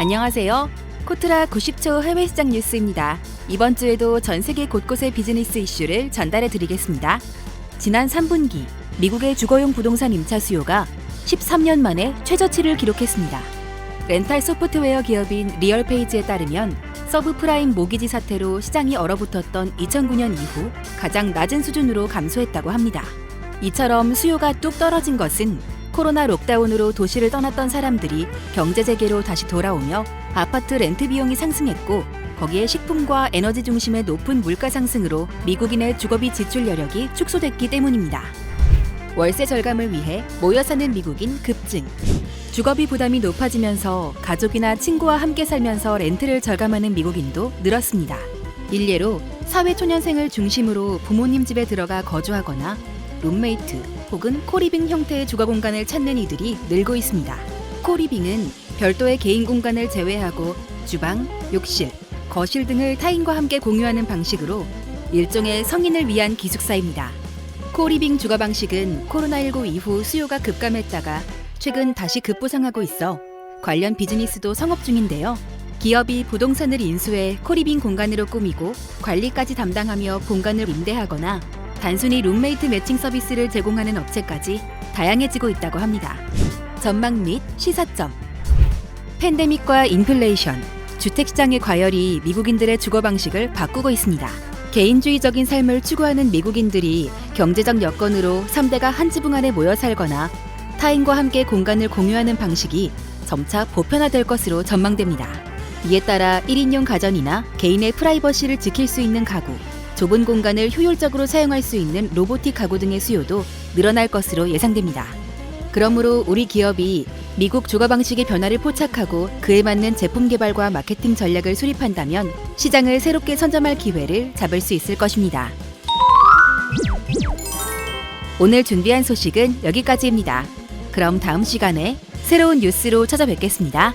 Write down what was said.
안녕하세요. 코트라 90초 해외 시장 뉴스입니다. 이번 주에도 전 세계 곳곳의 비즈니스 이슈를 전달해 드리겠습니다. 지난 3분기 미국의 주거용 부동산 임차 수요가 13년 만에 최저치를 기록했습니다. 렌탈 소프트웨어 기업인 리얼페이지에 따르면 서브프라임 모기지 사태로 시장이 얼어붙었던 2009년 이후 가장 낮은 수준으로 감소했다고 합니다. 이처럼 수요가 뚝 떨어진 것은 코로나 록다운으로 도시를 떠났던 사람들이 경제 재개로 다시 돌아오며 아파트 렌트 비용이 상승했고 거기에 식품과 에너지 중심의 높은 물가 상승으로 미국인의 주거비 지출 여력이 축소됐기 때문입니다. 월세 절감을 위해 모여 사는 미국인 급증. 주거비 부담이 높아지면서 가족이나 친구와 함께 살면서 렌트를 절감하는 미국인도 늘었습니다. 일례로 사회초년생을 중심으로 부모님 집에 들어가 거주하거나 룸메이트 혹은 코리빙 형태의 주거 공간을 찾는 이들이 늘고 있습니다. 코리빙은 별도의 개인 공간을 제외하고 주방, 욕실, 거실 등을 타인과 함께 공유하는 방식으로 일종의 성인을 위한 기숙사입니다. 코리빙 주거 방식은 코로나19 이후 수요가 급감했다가 최근 다시 급부상하고 있어 관련 비즈니스도 성업 중인데요. 기업이 부동산을 인수해 코리빙 공간으로 꾸미고 관리까지 담당하며 공간을 임대하거나 단순히 룸메이트 매칭 서비스를 제공하는 업체까지 다양해지고 있다고 합니다. 전망 및 시사점 팬데믹과 인플레이션, 주택시장의 과열이 미국인들의 주거 방식을 바꾸고 있습니다. 개인주의적인 삶을 추구하는 미국인들이 경제적 여건으로 3대가 한 지붕 아래 모여 살거나 타인과 함께 공간을 공유하는 방식이 점차 보편화될 것으로 전망됩니다. 이에 따라 1인용 가전이나 개인의 프라이버시를 지킬 수 있는 가구, 좁은 공간을 효율적으로 사용할 수 있는 로보틱 가구 등의 수요도 늘어날 것으로 예상됩니다. 그러므로 우리 기업이 미국 주거 방식의 변화를 포착하고 그에 맞는 제품 개발과 마케팅 전략을 수립한다면 시장을 새롭게 선점할 기회를 잡을 수 있을 것입니다. 오늘 준비한 소식은 여기까지입니다. 그럼 다음 시간에 새로운 뉴스로 찾아뵙겠습니다.